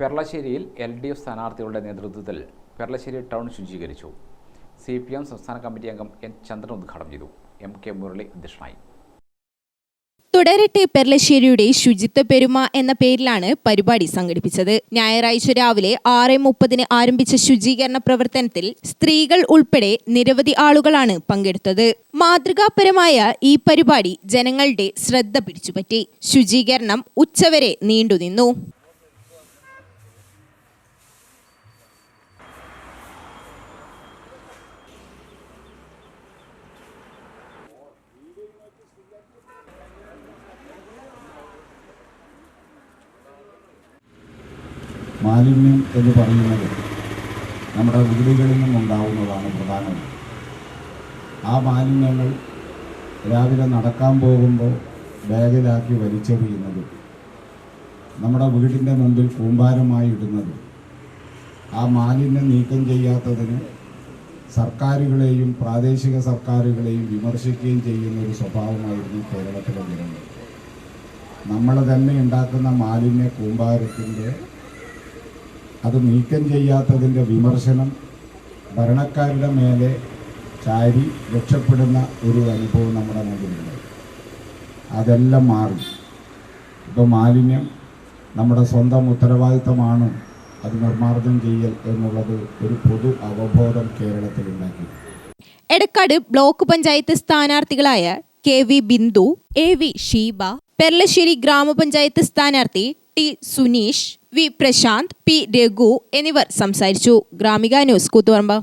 പെർളശ്ശേരിയിൽ L D F സ്ഥാനാർത്ഥികളുടെ നേതൃത്വത്തിൽ Perlassery town ശുചീകരിച്ചു. സി പി എം സംസ്ഥാന കമ്മിറ്റി അംഗം എൻ ചന്ദ്രൻ ഉദ്ഘാടനം ചെയ്തു. എം കെ മുരളി അധ്യക്ഷനായി. തുടരട്ടെ പെർലശ്ശേരിയുടെ ശുചിത്വ പെരുമ എന്ന പേരിലാണ് പരിപാടി സംഘടിപ്പിച്ചത്. ഞായറാഴ്ച രാവിലെ ആറ് മുപ്പതിന് ആരംഭിച്ച ശുചീകരണ പ്രവർത്തനത്തിൽ സ്ത്രീകൾ ഉൾപ്പെടെ നിരവധി ആളുകളാണ് പങ്കെടുത്തത്. മാതൃകാപരമായ ഈ പരിപാടി ജനങ്ങളുടെ ശ്രദ്ധ പിടിച്ചുപറ്റി. ശുചീകരണം ഉച്ചവരെ നീണ്ടുനിന്നു. മാലിന്യം എന്ന് പറയുന്നത് നമ്മുടെ വീടുകളിൽ നിന്നുണ്ടാവുന്നതാണ് പ്രധാനം. ആ മാലിന്യങ്ങൾ രാവിലെ നടക്കാൻ പോകുമ്പോൾ ബാഗിലാക്കി വലിച്ചെറിയുന്നത് നമ്മുടെ വീടിന്റെ മുമ്പിൽ കൂമ്പാരമായി ഇടുന്നത് ആ മാലിന്യം നീക്കം ചെയ്യാത്തതിന് സർക്കാരുകളെയും പ്രാദേശിക സർക്കാരുകളെയും വിമർശിക്കുകയും ചെയ്യുന്ന ഒരു സ്വഭാവമായിരുന്നു കേരളത്തിലെ ജനങ്ങൾ. നമ്മൾ തന്നെ ഉണ്ടാക്കുന്ന മാലിന്യ കൂമ്പാരത്തിന്റെ അത് നീക്കം ചെയ്യാത്തതിന്റെ വിമർശനം ഭരണക്കാരുടെ മേലെ ചാരി രക്ഷപ്പെടുന്ന ഒരു അനുഭവം നമ്മുടെ മുമ്പിലുണ്ട്. അതെല്ലാം മാറി. ഇപ്പോൾ മാലിന്യം നമ്മുടെ സ്വന്തം ഉത്തരവാദിത്തമാണ് അത് നിർമ്മാർജനം ചെയ്യൽ എന്നുള്ളത് ഒരു പൊതു അവബോധം കേരളത്തിലുണ്ടാക്കി Edakkad block panchayat സ്ഥാനാർത്ഥികളായ K V Bindu A V Sheeba Perlassery ഗ്രാമപഞ്ചായത്ത് സ്ഥാനാർത്ഥി T Suneesh V Prashanth P Raghu എന്നിവർ സംസാരിച്ചു. ഗ്രാമിക ന്യൂസ് കൂത്തുപറമ്പ്.